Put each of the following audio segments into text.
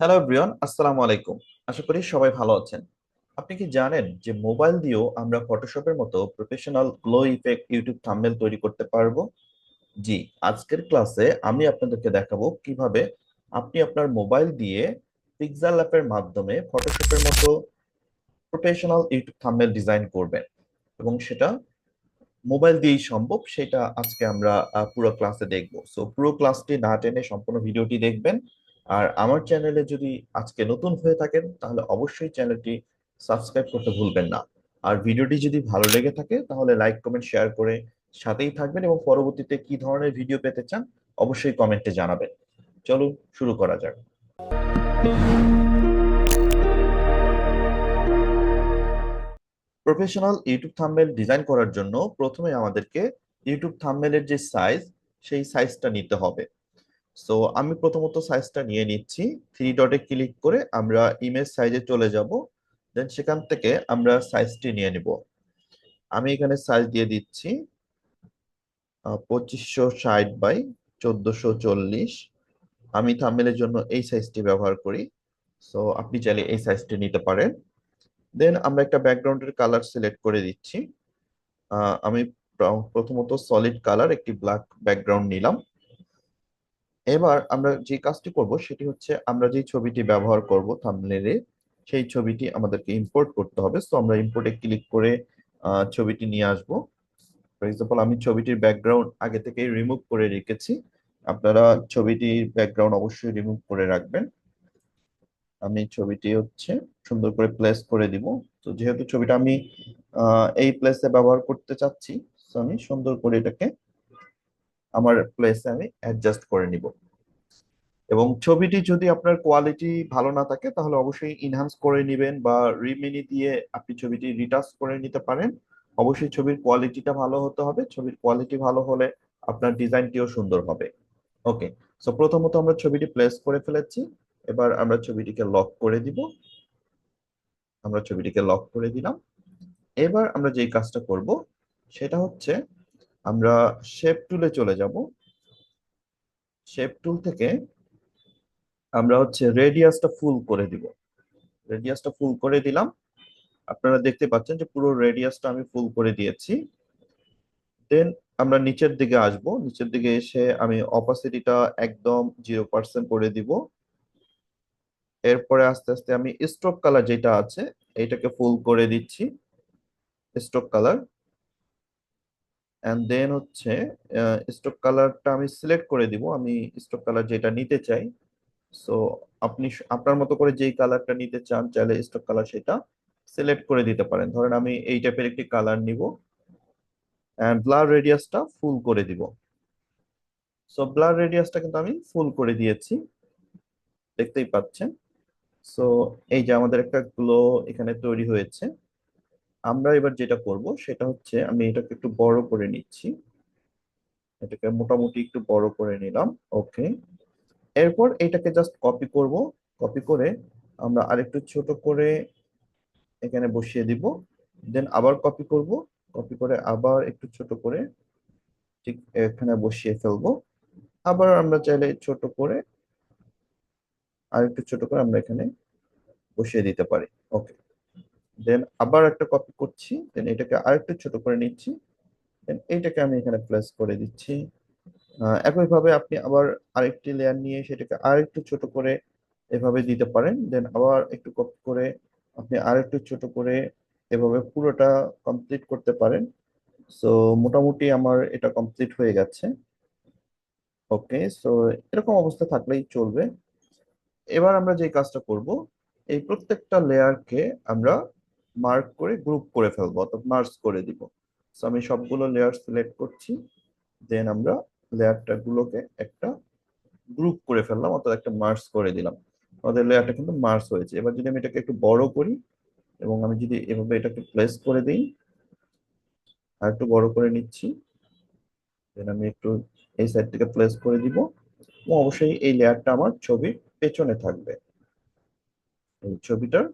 Hello everyone আসসালামু আলাইকুম আশা করি সবাই ভালো আছেন। আপনি কি জানেন যে মোবাইল দিয়েও আমরা ফটোশপের মতো professional glow effect YouTube thumbnail তৈরি করতে পারব? জি, আজকের ক্লাসে আমি আপনাদেরকে দেখাবো কীভাবে আপনি আপনার মোবাইল দিয়ে পিক্সেল অ্যাপের মাধ্যমে ফটোশপের মতো প্রফেশনাল ইউটিউব থাম্বনেল ডিজাইন করবেন। এবং সেটা মোবাইল দিয়েই সম্ভব, সেটা আজকে আমরা পুরো ক্লাসে দেখব। সো পুরো ক্লাসটি না টেনে সম্পূর্ণ ভিডিওটি দেখবেন। আর আমার চ্যানেলে যদি আজকে নতুন হয়ে থাকেন, তাহলে অবশ্যই চ্যানেলটি সাবস্ক্রাইব করতে ভুলবেন না। আর ভিডিওটি যদি ভালো লেগে থাকে, তাহলে লাইক, কমেন্ট, শেয়ার করে সাথেই থাকবেন এবং পরবর্তীতে কি ধরনের ভিডিও পেতে চান, অবশ্যই কমেন্টে জানাবেন। চলুন, শুরু করা যাক। প্রফেশনাল ইউটিউব থাম্বনেল ডিজাইন করার জন্য প্রথমে আমাদেরকে ইউটিউব থাম্বনেলের যে সাইজ, সেই সাইজটা নিতে হবে। সো আমি প্রথমত সাইজটা নিয়ে নিচ্ছি। থ্রি ডটে ক্লিক করে আমরা ইমেজ সাইজে চলে যাব। দেন সেখান থেকে আমরা সাইজটি নিয়ে নিব। আমি এখানে সাইজ দিয়ে দিচ্ছি পঁচিশশো ষাট বাই চোদ্দশো চল্লিশ। আমি থামেলের জন্য এই সাইজটি ব্যবহার করি। সো আপনি চাইলে এই সাইজটি নিতে পারেন। দেন আমরা একটা ব্যাকগ্রাউন্ডের কালার সিলেক্ট করে দিচ্ছি। আমি প্র- প্রথমত সলিড কালার একটি ব্ল্যাক ব্যাকগ্রাউন্ড নিলাম। এবার আমরা যে কাজটি করব সেটি হচ্ছে আমরা যে ছবিটি ব্যবহার করব থাম্বনেলে সেই ছবিটি আমাদেরকে ইম্পোর্ট করতে হবে। সো আমরা ইম্পোর্টে ক্লিক করে ছবিটি নিয়ে আসব। ফর এক্সাম্পল আমি ছবিটির ব্যাকগ্রাউন্ড আগে থেকেই রিমুভ করে রেখেছি। আপনারা ছবিটির ব্যাকগ্রাউন্ড অবশ্যই রিমুভ করে রাখবেন। আমি ছবিটি হচ্ছে সুন্দর করে প্লেস করে দিব। তো, যেহেতু ছবিটা আমি এই প্লেসে ব্যবহার করতে চাচ্ছি আমি সুন্দর করে এটাকে আমার প্লেসে আমি অ্যাডজাস্ট করে নিব। এবং ছবিটি যদি আপনার কোয়ালিটি ভালো না থাকে, তাহলে অবশ্যই ইনহ্যান্স করে নেবেন বা রিমিনি দিয়ে আপনি ছবিটি রিটাচ করে নিতে পারেন। অবশ্যই ছবির কোয়ালিটিটা ভালো হতে হবে। ছবির কোয়ালিটি ভালো হলে আপনার ডিজাইনটিও সুন্দর হবে। ওকে সো প্রথমত আমরা ছবিটি প্লেস করে ফেলেছি। এবার আমরা ছবিটিকে লক করে দিব। আমরা ছবিটিকে লক করে দিলাম। এবার আমরা যেই কাজটা করব, সেটা হচ্ছে আমরা শেপ টুলে চলে যাব। শেপ টুল থেকে আমরা হচ্ছে রেডিয়াসটা ফুল করে দিব। রেডিয়াসটা ফুল করে দিলাম। আপনারা দেখতে পাচ্ছেন যে পুরো রেডিয়াসটা আমি ফুল করে দিয়েছি। দেন আমরা নিচের দিকে আসব। নিচের দিকে এসে আমি অপাসিটিটা একদম জিরো পার্সেন্ট করে দিব। এরপরে আস্তে আস্তে আমি স্ট্রোক কালার যেটা আছে, এটাকে ফুল করে দিচ্ছি। স্ট্রোক কালার এন্ড দেন হচ্ছে স্ট্রোক কালারটা আমি সিলেক্ট করে দিব। আমি স্ট্রোক কালার যেটা নিতে চাই। সো আপনি আপনার মতো করে যেই কালারটা নিতে চান, চাইলে স্টক কালার সেটা সিলেক্ট করে দিতে পারেন। ধরেন আমি এই টাইপের একটি কালার নিব। এন্ড ব্লার রেডিয়াসটা ফুল করে দিব। সো ব্লার রেডিয়াসটা কিন্তু আমি ফুল করে দিয়েছি। দেখতেই পাচ্ছেন। সো এই যে আমাদের একটা গ্লো এখানে তৈরি হয়েছে। আমরা এবার যেটা করব সেটা হচ্ছে আমি এটাকে একটু বড় করে নিচ্ছি। এটাকে মোটামুটি একটু বড় করে নিলাম, ওকে। এরপর এটাকে জাস্ট কপি করব কপি করে আমরা আরেকটু ছোট করে এখানে বসিয়ে দিব দেন আবার কপি করব কপি করে আবার একটু ছোট করে ঠিক এখানে বসিয়ে ফেলব। আবার আমরা চাইলে ছোট করে আরেকটু ছোট করে আমরা এখানে বসিয়ে দিতে পারি, ওকে। দেন আবার একটা কপি করছি দেন এটাকে আরেকটু ছোট করে নিচ্ছি দেন এইটাকে আমি এখানে প্লেস করে দিচ্ছি। একইভাবে আপনি আবার আরেকটি লেয়ার নিয়ে সেটাকে আরেকটু ছোট করে এভাবে দিতে পারেন দেন আবার একটু কপি করে আপনি আরেকটু ছোট করে এভাবে পুরোটা কমপ্লিট করতে পারেন। সো মোটামুটি আমার এটা কমপ্লিট হয়ে গেছে। ওকে সো এরকম অবস্থা থাকলেই চলবে। এবার আমরা যে কাজটা করব, এই প্রত্যেকটা লেয়ারকে আমরা মার্ক করে গ্রুপ করে ফেলব অর্থাৎ মার্জ করে দিব। সো আমি সবগুলো লেয়ার সিলেক্ট করছি দেন আমরা লেয়ারটা গুলোকে একটা গ্রুপ করে ফেললাম অর্থাৎ একটা মার্জ করে দিলাম। আমাদের লেয়ারটা কিন্তু মার্জ হয়েছে। এবার যদি আমি এটাকে একটু বড় করি এবং আমি যদি এভাবে এটাকে প্লেস করে দিই, আর একটু বড় করে নিচ্ছি দেন আমি একটু এই সাইড থেকে প্লেস করে দিব অবশ্যই এই লেয়ারটা আমার ছবির পেছনে থাকবে। এই ছবিটার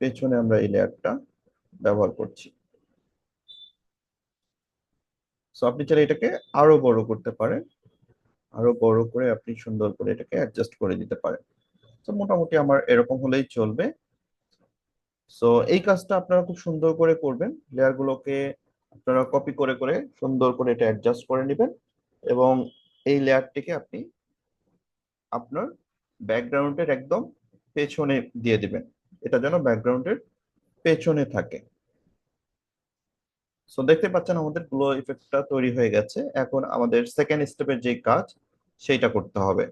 পেছনে আমরা এই লেয়ারটা ব্যবহার করছি। সো আপনি চাইলে এটাকে আরও বড় করতে পারেন। আরও বড় করে আপনি সুন্দর করে এটাকে অ্যাডজাস্ট করে দিতে পারেন। তো মোটামুটি আমার এরকম হলেই চলবে। সো এই কাজটা আপনারা খুব সুন্দর করে করবেন। লেয়ারগুলোকে আপনারা কপি করে করে সুন্দর করে এটা অ্যাডজাস্ট করে নেবেন এবং এই লেয়ারটিকে আপনি আপনার ব্যাকগ্রাউন্ডের একদম পেছনে দিয়ে দিবেন। এটা যেন ব্যাকগ্রাউন্ডের পেছনে থাকে। সো দেখতে পাচ্ছেন আমাদের গ্লো ইফেক্টটা তৈরি হয়ে গেছে। এখন আমাদের সেকেন্ড স্টেপের যে কাজ, সেইটা করতে হবে।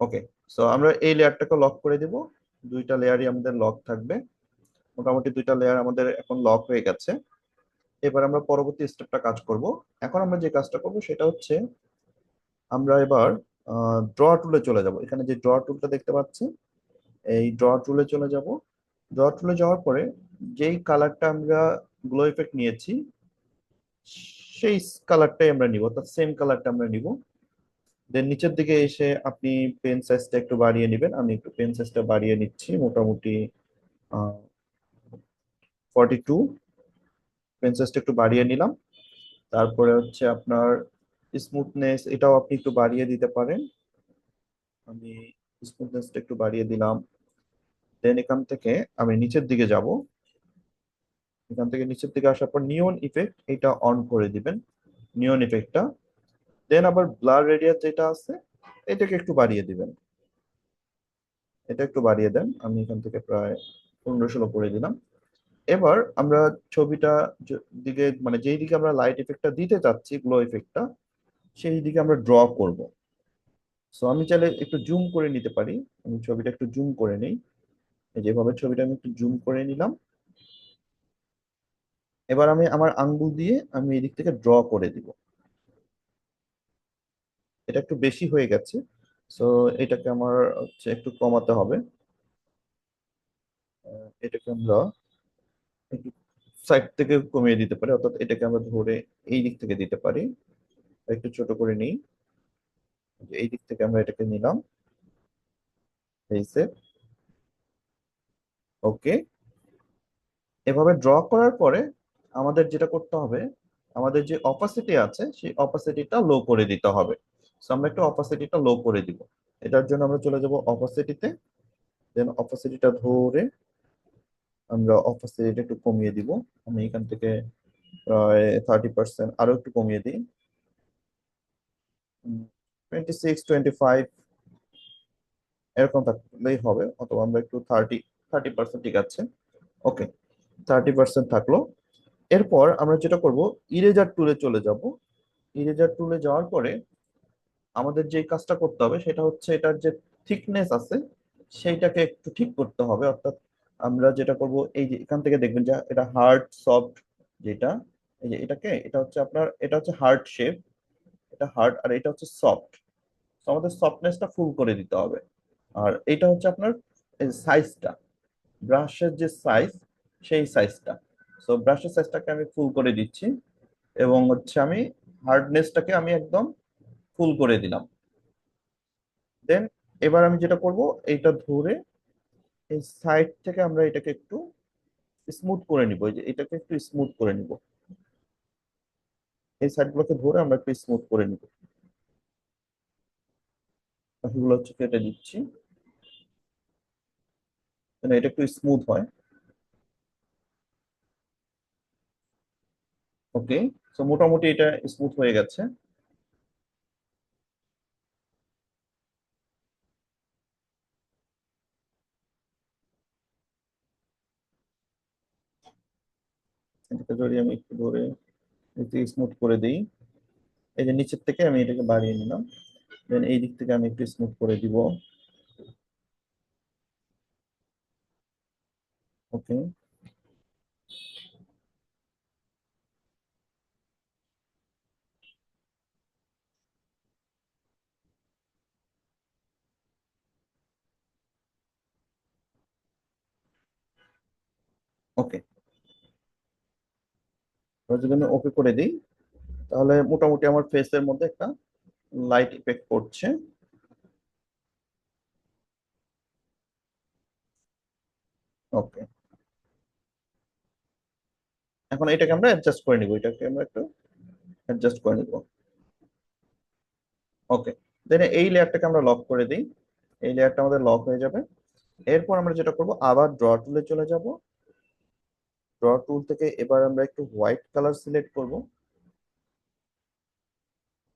ওকে সো আমরা এই লেয়ারটাকে লক করে দিব। দুইটা লেয়ারই আমাদের লক থাকবে। মোটামুটি দুইটা লেয়ার আমাদের এখন লক হয়ে গেছে। এবার আমরা পরবর্তী স্টেপটা কাজ করব। এখন আমরা যে কাজটা করব, সেটা হচ্ছে আমরা এবার ড্র টুলে চলে যাব। এখানে যে ড্র টুলটা দেখতে পাচ্ছি এই ড্র টুলে চলে যাব। ড্র টুলে যাওয়ার পরে যেই কালারটা আমরা গ্লো ইফেক্ট নিয়েছি, সেই কালারটাই আমরা নিব, অর্থাৎ সেম কালারটা আমরা নিব। দেন নিচের দিকে এসে আপনি পেন সাইজটা একটু বাড়িয়ে নেবেন। আমি একটু পেন সাইজটা বাড়িয়ে নিচ্ছি, মোটামুটি ফর্টি টু পেন সাইজটা একটু বাড়িয়ে নিলাম। তারপরে হচ্ছে আপনার স্মুথনেস এটাও আপনি একটু বাড়িয়ে দিতে পারেন। আমি স্মুথনেসটা একটু বাড়িয়ে দিলাম। দেন এখান থেকে আমি নিচের দিকে যাব। এখান থেকে নিচের দিকে আসার পর নিয়ন ইফেক্ট এটা অন করে দিবেন। নিয়ন ইফেক্টটা দেন আবার ব্লার রেডিয়াস যেটা আছে, এটাকে একটু বাড়িয়ে দিবেন। এটা একটু বাড়িয়ে দেন। আমি এখান থেকে প্রায় পনেরো ষোলো করে দিলাম। এবার আমরা ছবিটা দিকে মানে যেই দিকে আমরা লাইট ইফেক্টটা দিতে চাচ্ছি গ্লো ইফেক্টটা সেই দিকে আমরা ড্র করব। সো আমি চাইলে একটু জুম করে নিতে পারি। আমি ছবিটা একটু জুম করে নিই। যেভাবে ছবিটা আমি একটু জুম করে নিলাম। এবার আমি আমার আঙ্গুল দিয়ে আমি এই দিক থেকে ড্র করে দিব। এটা একটু বেশি হয়ে গেছে সো এটাকে আমার হচ্ছে একটু কমাতে হবে। এটাকে আমরা একটু সাইড থেকে কমিয়ে দিতে পারি, অর্থাৎ এটাকে আমরা ধরে এই দিক থেকে দিতে পারি। একটু ছোট করে নিই। এই দিক থেকে আমরা এটাকে নিলাম। এই সেট ওকে? এভাবে ড্র করার পরে আমাদের যেটা করতে হবে, আমাদের যে অপাসিটি আছে, সেই অপাসিটিটা লো করে দিতে হবে। সো আমরা একটু অপাসিটিটা লো করে দিব। এটার জন্য আমরা চলে যাব অপাসিটিতে দেন অপাসিটিটা ধরে আমরা অপাসিটিটা একটু কমিয়ে দিব। আমি এখান থেকে প্রায় থার্টি পার্সেন্ট আরও একটু কমিয়ে দিই। টোয়েন্টি সিক্স টোয়েন্টি ফাইভ এরকম থাকলেই হবে। অথবা আমরা একটু থার্টি থার্টি পার্সেন্ট ঠিক আছে? ওকে থার্টি পার্সেন্ট থাকল। এরপর আমরা যেটা করব ইরেজার টুলে চলে যাব। ইরেজার টুলে যাওয়ার পরে আমাদের যে কাজটা করতে হবে, সেটা হচ্ছে এটার যে থিকনেস আছে, সেইটাকে একটু ঠিক করতে হবে। অর্থাৎ আমরা যেটা করব, এই যে এখান থেকে দেখবেন যে এটা হার্ড সফট যেটা, এই যে এটাকে, এটা হচ্ছে আপনার, এটা হচ্ছে হার্ড শেপ এটা হার্ড আর এটা হচ্ছে সফট আমাদের সফটনেসটা ফুল করে দিতে হবে। আর এটা হচ্ছে আপনার সাইজটা ব্রাশের যে সাইজ সেই সাইজটা সো ব্রাশের সাইজটাকে আমি ফুল করে দিচ্ছি এবং হচ্ছে আমি হার্ডনেসটাকে আমি একদম ফুল করে দিলাম। দেন এবার আমি যেটা করব, এইটা ধরে এই সাইড থেকে আমরা এটাকে একটু স্মুথ করে নিব। যে এটাকে একটু স্মুথ করে নিব। এই সাইডগুলোকে ধরে আমরা একটু স্মুথ করে নিব। বাকিগুলো হচ্ছে কেটে দিচ্ছি। এটা একটু স্মুথ হয়। ওকে সো মোটামুটি এটা স্মুথ হয়ে গেছে। এটাকে যদি আমি একটু ধরে একটু স্মুথ করে দিই, এই যে নিচের থেকে আমি এটাকে বাড়িয়ে নিলাম। দেন এই দিক থেকে আমি একটু স্মুথ করে দিব। ওকে। ওকে। যদি আমি ওকে করে দিই, তাহলে মোটামুটি আমার ফেসের মধ্যে একটা লাইট ইফেক্ট পড়ছে। ওকে। এখন এটাকে আমরা অ্যাডজাস্ট করে নিব, এটাকে আমরা একটু অ্যাডজাস্ট করে নিব। ওকে দেন এই লেয়ারটাকে আমরা লক করে দিই। এই লেয়ারটা আমাদের লক হয়ে যাবে। এরপর আমরা যেটা করব, আবার ড্র টুলে চলে যাব। ড্র টুল থেকে এবার আমরা একটু হোয়াইট কালার সিলেক্ট করব।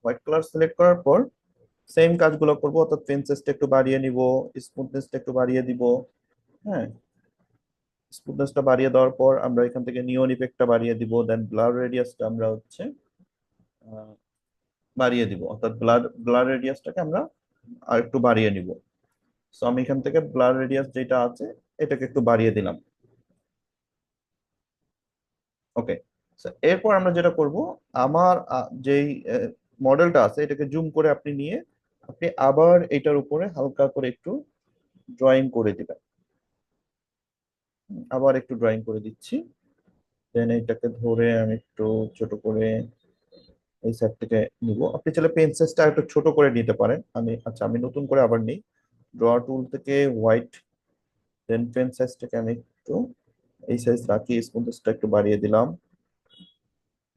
হোয়াইট কালার সিলেক্ট করার পর সেম কাজগুলো করব, অর্থাৎ পেন্সেসটা একটু বাড়িয়ে নিব স্মুথনেসটা একটু বাড়িয়ে দিব। হ্যাঁ স্মুথনেসটা বাড়িয়ে দেওয়ার পর আমরা এখান থেকে নিয়ন ইফেক্টটা বাড়িয়ে দিব দেন ব্লার রেডিয়াসটা আমরা হচ্ছে বাড়িয়ে দিব। অর্থাৎ ব্লার ব্লার রেডিয়াসটাকে আমরা আর একটু বাড়িয়ে নিব। সো আমি এখান থেকে ব্লার রেডিয়াস যেটা আছে, এটাকে একটু বাড়িয়ে দিলাম। ওকে এরপর আমরা যেটা করব, আমার যেই মডেলটা আছে, এটাকে জুম করে আপনি নিয়ে, আপনি আবার এটার উপরে হালকা করে একটু ড্রয়িং করে দিবেন। আবার একটু ড্রয়িং করে দিচ্ছি। দেন এইটাকে ধরে আমি একটু ছোট করে এই সাইড থেকে নিব। আপনি চাইলে পেন সাইজটা একটু ছোট করে নিতে পারেন। আমি আচ্ছা আমি নতুন করে আবার নিই। ড্র টুল থেকে হোয়াইট দেন পেন আমি একটু এই সাইজ রাখি স্মুথনেসটা একটু বাড়িয়ে দিলাম।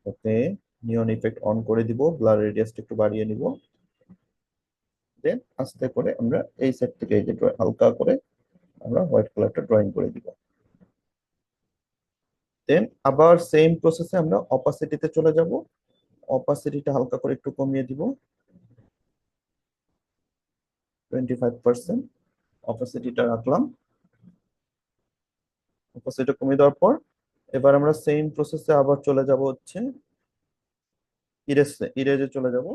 ওকে নিয়ন ইফেক্ট অন করে দিব ব্লার রেডিয়াসটা একটু বাড়িয়ে নিব। দেন আস্তে করে আমরা এই সাইড থেকে এই যে হালকা করে আমরা হোয়াইট কালারটা ড্রয়িং করে দিব। দেন আবার সেম প্রসেসে আমরা অপাসিটিতে চলে যাব। অপাসিটিটা হালকা করে একটু কমিয়ে দিব। টোয়েন্টি ফাইভ পার্সেন্ট অপাসিটিটা রাখলাম। অপাসিটি কমিয়ে দেওয়ার পর এবার আমরা সেম প্রসেসে আবার চলে যাব হচ্ছে ইরেজে ইরেজে চলে যাব।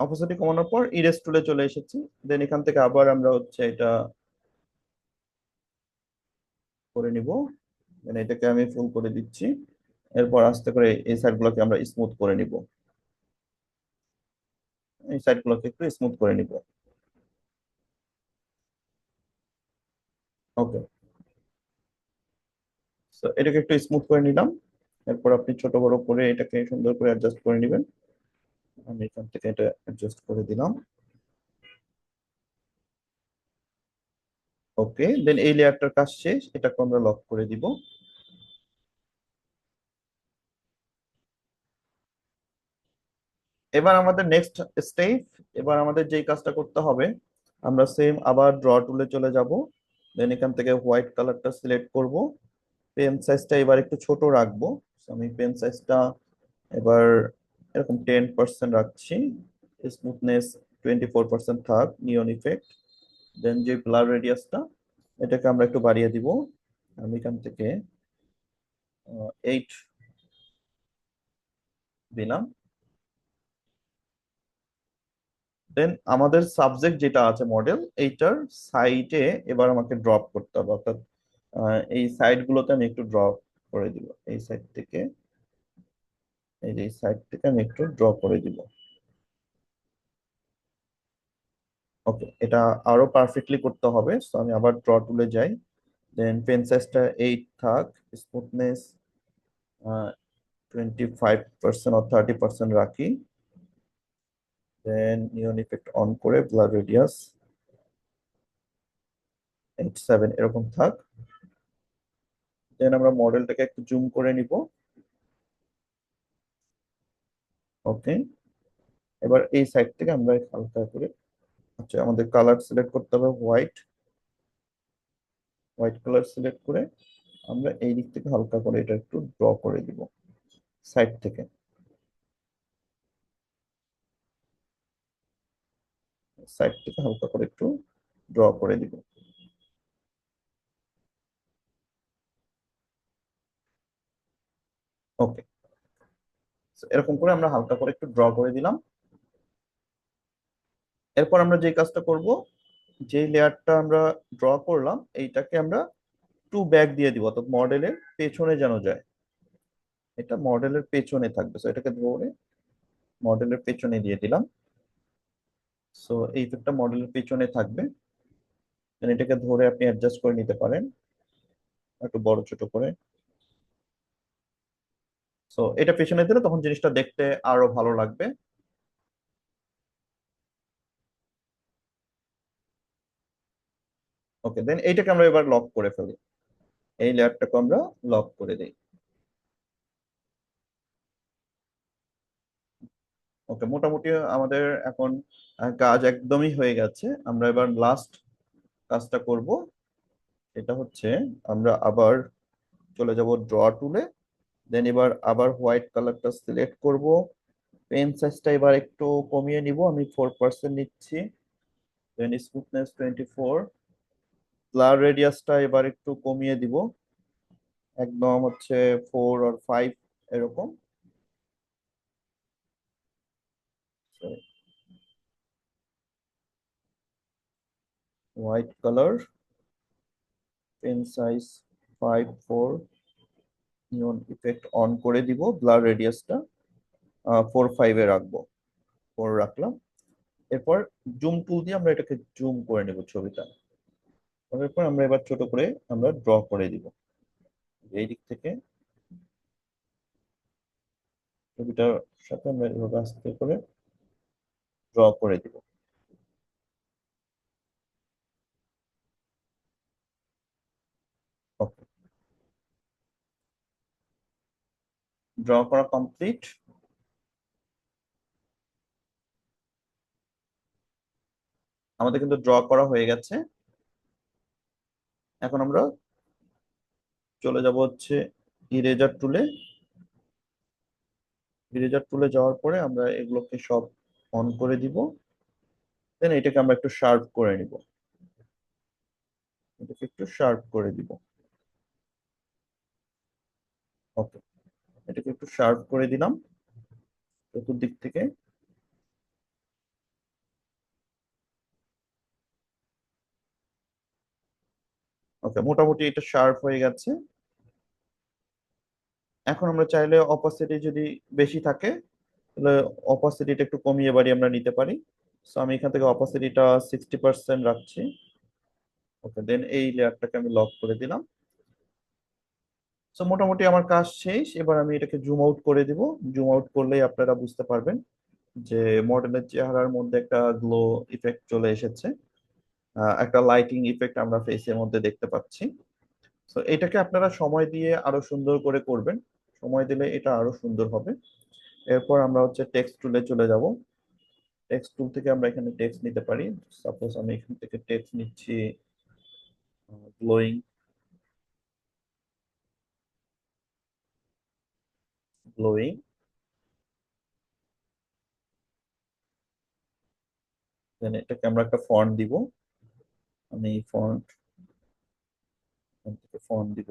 অপোসিটি কমানোর পর ইরেজ টুলে চলে এসেছি। দেন এখান থেকে আবার আমরা হচ্ছে এটা করে নিব। মানে এটাকে আমি ফুল করে দিচ্ছি। এরপর আস্তে করে এই সাইডগুলোকে আমরা স্মুথ করে নিব। এই সাইডগুলোকে একটু স্মুথ করে নিব। ওকে সো এটাকে একটু স্মুথ করে নিলাম। এরপর আপনি ছোট বড় করে এটাকে সুন্দর করে অ্যাডজাস্ট করে নেবেন। আমি এখান থেকে এটা অ্যাডজাস্ট করে দিলাম। ওকে দেন এই লেয়ারটার কাজ শেষ, এটাকে আমরা লক করে দিব। এবার আমাদের নেক্সট স্টেপ এবার আমাদের যেই কাজটা করতে হবে, আমরা সেম আবার ড্র টুলে চলে যাব। দেন এখান থেকে হোয়াইট কালারটা সিলেক্ট করব। পেন সাইজটা এবার একটু ছোট রাখব। আমি পেন সাইজটা এবার এরকম টেন পার্সেন্ট রাখছি। স্মুথনেস টোয়েন্টি ফোর পার্সেন্ট থাক নিয়ন ইফেক্ট দেন যে ব্লার রেডিয়াসটা এটাকে আমরা একটু বাড়িয়ে দিব। আমি এখান থেকে এইট দিলাম। দেন আমাদের সাবজেক্ট যেটা আছে মডেল এইটার সাইডে এবার আমাকে ড্রপ করতে হবে। অর্থাৎ এই সাইড গুলোতে আমি একটু ড্রপ করে দিব। এই সাইড থেকে, এই যে সাইড থেকে আমি একটু ড্র করে দিব। ওকে এটা আরও পারফেক্টলি করতে হবে। সো আমি আবার ড্র টুলে যাই। দেন পেন সাইজটা এইট থাক। Smoothness twenty five percent or thirty percent রাখি। দেন নিয়ন ইফেক্ট অন করে ব্লার রেডিয়াস এইট সেভেন এরকম থাক। দেন আমরা মডেলটাকে একটু জুম করে নিব। ওকে এবার এই সাইড থেকে আমরা হালকা করে আচ্ছা আমাদের কালার সিলেক্ট করতে হবে হোয়াইট হোয়াইট কালার সিলেক্ট করে আমরা এই দিক থেকে হালকা করে এটা একটু ড্র করে দিব সাইড থেকে। সাইড থেকে হালকা করে একটু ড্র করে দিব। ওকে এরকম করে আমরা হালকা করে একটু ড্র করে দিলাম। এরপর আমরা যে কাজটা করব যে লেয়ারটা আমরা ড্র করলাম, এইটাকে আমরা টু ব্যাক দিয়ে দিব, অর্থাৎ মডেলের পেছনে যেন যায়। এটা মডেলের পেছনে থাকবে। সো এটাকে ধরে মডেলের পেছনে দিয়ে দিলাম। সো এই ইফেক্টটা মডেলের পেছনে থাকবে। এটাকে ধরে আপনি অ্যাডজাস্ট করে নিতে পারেন, একটু বড় ছোট করে। সো এটা পেছনে দিলে তখন জিনিসটা দেখতে আরও ভালো লাগবে। ওকে দেন এইটাকে আমরা এবার লক করে ফেলি। এই লেয়ারটাকে আমরা লক করে দিই। ওকে মোটামুটি আমাদের এখন কাজ একদমই হয়ে গেছে। আমরা এবার লাস্ট কাজটা করব। এটা হচ্ছে আমরা আবার চলে যাব ড্র টুলে দেন এবার আবার হোয়াইট কালারটা সিলেক্ট করব। পেন সাইজটা এবার একটু কমিয়ে নিব। আমি ফোর পার্সেন্ট নিচ্ছি। Then smoothness twenty four blur রেডিয়াসটা এবার একটু কমিয়ে দিব। একদম হচ্ছে ফোর আর ফাইভ এরকম। White colour pen size five four neon effect on করে দিব ব্লার রেডিয়াসটা ফোর ফাইভে রাখব। ফোর রাখলাম। এরপর জুম টুল দিয়ে আমরা এটাকে জুম করে নেব ছবিটা। এরপর আমরা এবার ছোট করে আমরা ড্র করে দিব। এই দিক থেকে ছবিটার সাথে আমরা এভাবে আস্তে করে ড্র করে দিব। ড্র করা কমপ্লিট আমাদের কিন্তু ড্র করা হয়ে গেছে। এখন আমরা চলে যাব হচ্ছে ইরেজার টুলে ইরেজার টুলে যাওয়ার পরে আমরা এগুলোকে সব অন করে দিব। দেন এটাকে আমরা একটু শার্প করে নিব। এটাকে একটু শার্প করে দিব। ওকে এটাকে একটু শার্প করে দিলাম। চতুর্দিক থেকে ওকে মোটামুটি এটা শার্প হয়ে গেছে। এখন আমরা চাইলে অপাসিটি যদি বেশি থাকে, তাহলে অপাসিটিটা একটু কমিয়ে বাড়িয়ে আমরা নিতে পারি। সো আমি এখান থেকে অপাসিটিটা সিক্সটি পার্সেন্ট রাখছি। ওকে দেন এই লেয়ারটাকে আমি লক করে দিলাম। সো মোটামুটি আমার কাজ শেষ। এবার আমি এটাকে জুম আউট করে দিব। জুম আউট করলেই আপনারা বুঝতে পারবেন যে মডেলের চেহারার মধ্যে একটা গ্লো ইফেক্ট চলে এসেছে। একটা লাইটিং ইফেক্ট আমরা ফেসের মধ্যে দেখতে পাচ্ছি। তো এটাকে আপনারা সময় দিয়ে আরও সুন্দর করে করবেন। সময় দিলে এটা আরও সুন্দর হবে। এরপর আমরা হচ্ছে টেক্সট টুলে চলে যাব। টেক্সট টুল থেকে আমরা এখানে টেক্সট নিতে পারি। সাপোজ আমি এখান থেকে টেক্সট নিচ্ছি গ্লোয়িং গ্লোয়িং দেন এটাকে আমরা একটা ফন্ট দিব। আমি ফন্ট ফন্ট দিব।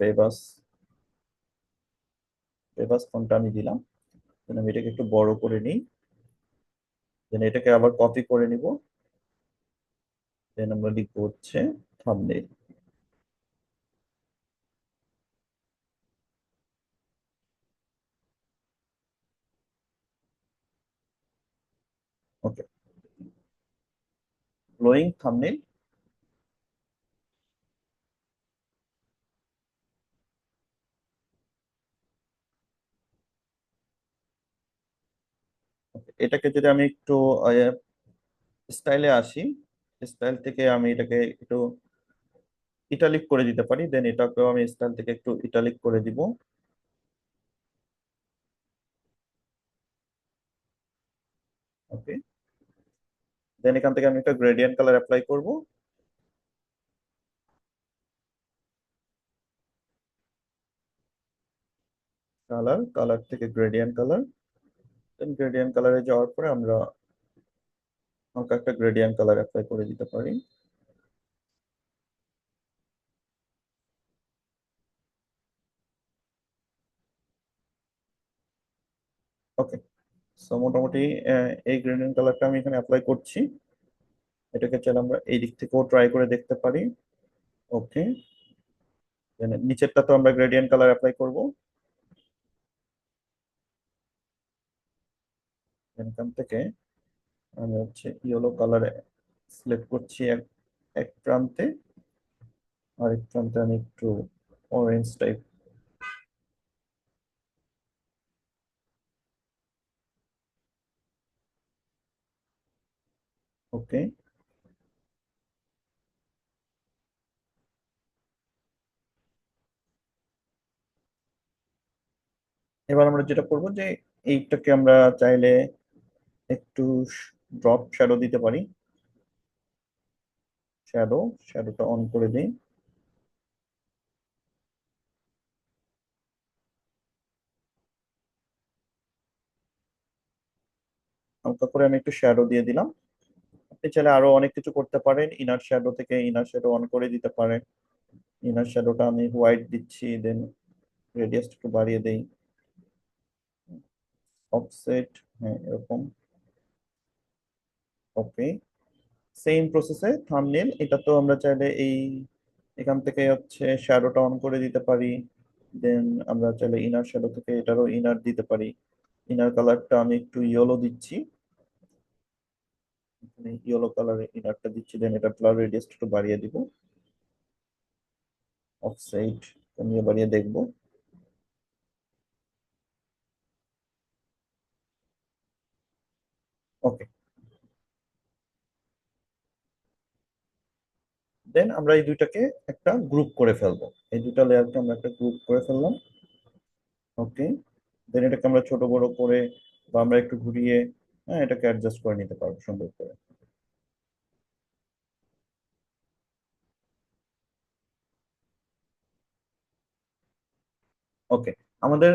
বেবাস বেবাস ফন্টটা আমি দিলাম। আমি এটাকে একটু বড় করে নিই। দেন এটাকে আবার কপি করে নিব। দেন আমরা লিখব হচ্ছে থাম্বনেল ওকে গ্লোয়িং থাম্বনেল এটাকে যদি আমি একটু স্টাইলে আসি স্টাইল থেকে আমি এটাকে একটু ইটালিক করে দিতে পারি দেন এটাকেও আমি স্টাইল থেকে একটু ইটালিক করে দিব ওকে দেন এখান থেকে আমি একটা গ্রেডিয়েন্ট কালার অ্যাপ্লাই করব। কালার কালার থেকে গ্রেডিয়েন্ট কালার দেন গ্রেডিয়েন্ট কালারে যাওয়ার পরে আমরা হালকা একটা গ্রেডিয়েন্ট কালার অ্যাপ্লাই করে দিতে পারি ওকে সো মোটামুটি এই গ্রেডিয়েন্ট কালারটা আমি এখানে অ্যাপ্লাই করছি। এটাকে চাইলে আমরা এই দিক থেকেও ট্রাই করে দেখতে পারি। ওকে নিচেরটা তো আমরা গ্রেডিয়েন্ট কালার অ্যাপ্লাই করব। এখান থেকে আমি হচ্ছে ইয়েলো কালার সিলেক্ট করছি এক এক প্রান্তে। আর এক প্রান্তে আমি একটু অরেঞ্জ টাইপ সাথে এবার আমরা যেটা করব যে, এইটাকে আমরা চাইলে একটু ড্রপ শ্যাডো দিতে পারি। শ্যাডো শ্যাডোটা অন করে দিই। হালকা করে আমি একটু শ্যাডো দিয়ে দিলাম। আপনি চাইলে আরও অনেক কিছু করতে পারেন। ইনার শ্যাডো থেকে ইনার শ্যাডো অন করে দিতে পারেন। ইনার শ্যাডোটা আমি হোয়াইট দিচ্ছি দেন রেডিয়াস একটু বাড়িয়ে দেই। অফসেট হ্যাঁ এরকম। ওকে সেম প্রসেসে থাম্বনেল এটা তো আমরা চাইলে এই, এখান থেকে হচ্ছে শ্যাডোটা অন করে দিতে পারি। দেন আমরা চাইলে ইনার শ্যাডো থেকে এটারও ইনার দিতে পারি। ইনার কালারটা আমি একটু ইয়েলো দিচ্ছি। ইয়েলো কালারের ইনারটা দিচ্ছি দেন এটা কালার রেডিয়াস একটু বাড়িয়ে দিব। অফসাইড কমিয়ে বাড়িয়ে দেখব। ওকে দেন আমরা এই দুইটাকে একটা গ্রুপ করে ফেলব। এই দুটা লেয়ারকে আমরা একটা গ্রুপ করে ফেললাম। ওকে দেন এটাকে আমরা ছোট বড় করে বা আমরা একটু ঘুরিয়ে হ্যাঁ এটাকে অ্যাডজাস্ট করে নিতে পারব সুন্দর করে। ওকে আমাদের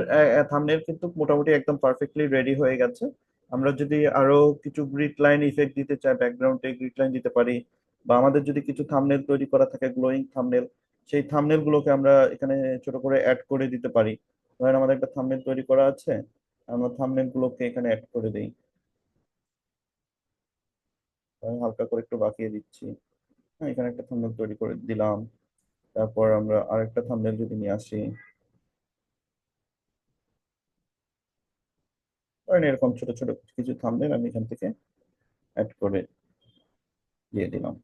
থাম্বনেল কিন্তু মোটামুটি একদম পারফেক্টলি রেডি হয়ে গেছে। আমরা যদি আরও কিছু গ্রিড লাইন ইফেক্ট দিতে চাই ব্যাকগ্রাউন্ডে গ্রিড লাইন দিতে পারি, বা আমাদের যদি কিছু থাম্বনেল তৈরি করা থাকে গ্লোয়িং থাম্বনেল সেই থাম্বনেল গুলোকে আমরা এখানে ছোট করে অ্যাড করে দিতে পারি। ধরেন আমাদের একটা থাম্বনেল তৈরি করা আছে, আমরা থাম্বনেল গুলোকে এখানে অ্যাড করে দিই। হালকা করে একটু বাঁকিয়ে দিচ্ছি। হ্যাঁ এখানে একটা থামনেল তৈরি করে দিলাম। তারপর আমরা আরেকটা থামনেল যদি নিয়ে আসি। ধরেন এরকম ছোট ছোট কিছু থামলেন আমি এখান থেকে অ্যাড করে দিয়ে দিলাম।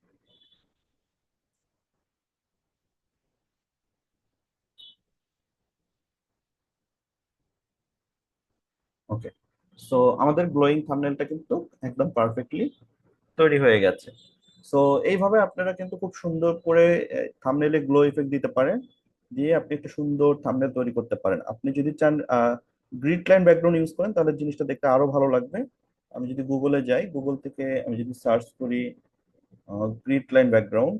ওকে সো আমাদের গ্লোয়িং থাম্বনেলটা কিন্তু একদম পারফেক্টলি তৈরি হয়ে গেছে। সো এইভাবে আপনারা কিন্তু খুব সুন্দর করে থাম্বনেলে গ্লো ইফেক্ট দিতে পারেন। দিয়ে আপনি একটা সুন্দর থাম্বনেল তৈরি করতে পারেন। আপনি যদি চান গ্রিড লাইন ব্যাকগ্রাউন্ড ইউজ করেন তাহলে জিনিসটা দেখতে আরও ভালো লাগবে। আমি যদি গুগলে যাই গুগল থেকে আমি যদি সার্চ করি grid line background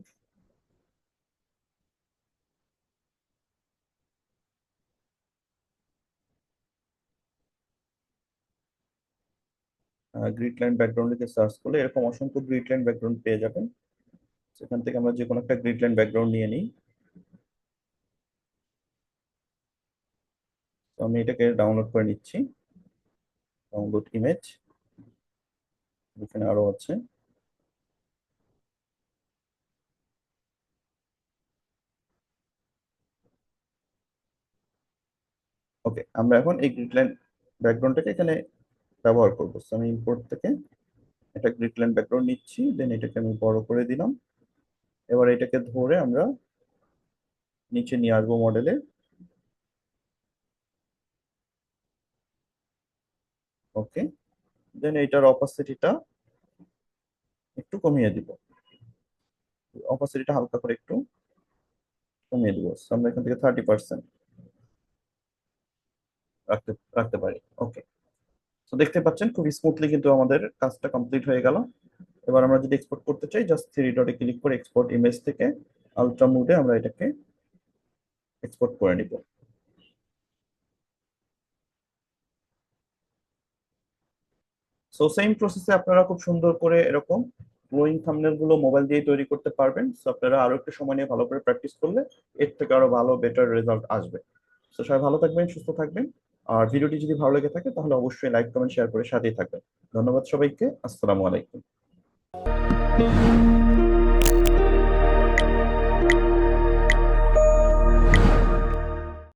grid line background লিখে সার্চ করলে এরকম অসংখ্য গ্রিড লাইন ব্যাকগ্রাউন্ড পেয়ে যাবেন। সেখান থেকে আমরা যে কোনো একটা গ্রিড লাইন ব্যাকগ্রাউন্ড নিয়ে নিই। আমি এটাকে ডাউনলোড করে নিচ্ছি। ডাউনলোড ইমেজ এখানে আরও আছে। ওকে, আমরা এখন এই গ্রিড ব্যাকগ্রাউন্ডটাকে এখানে ব্যবহার করব। আমি ইম্পোর্ট থেকে এটা গ্রিড ব্যাকগ্রাউন্ড নিচ্ছি দেন এটাকে আমি বড় করে দিলাম। এবার এটাকে ধরে আমরা নিচে নিয়ে আসব মডেলে ওকে? দেন এটার অপাসিটিটা একটু কমিয়ে দিব। অপাসিটিটা হালকা করে একটু কমিয়ে দিব। আমরা এখান থেকে থার্টি পার্সেন্ট রাখতে রাখতে পারি। ওকে। তো দেখতে পাচ্ছেন খুব স্মুথলি কিন্তু আমাদের কাজটা কমপ্লিট হয়ে গেল। এবার আমরা যদি এক্সপোর্ট করতে চাই জাস্ট থ্রি ডটে ক্লিক করে এক্সপোর্ট ইমেজ থেকে আলট্রা মুডে আমরা এটাকে এক্সপোর্ট করে নিব। সো সেম প্রসেসে আপনারা খুব সুন্দর করে এরকম গ্লোয়িং থামনেলগুলো মোবাইল দিয়ে তৈরি করতে পারবেন। সো আপনারা আরও একটু সময় নিয়ে ভালো করে প্র্যাকটিস করলে এর থেকে আরও ভালো বেটার রেজাল্ট আসবে। সো সবাই ভালো থাকবেন, সুস্থ থাকবেন। আর ভিডিওটি যদি ভালো লেগে থাকে, তাহলে অবশ্যই লাইক কমেন্ট শেয়ার করে সাথেই থাকবেন। ধন্যবাদ সবাইকে। আসসালামু আলাইকুম।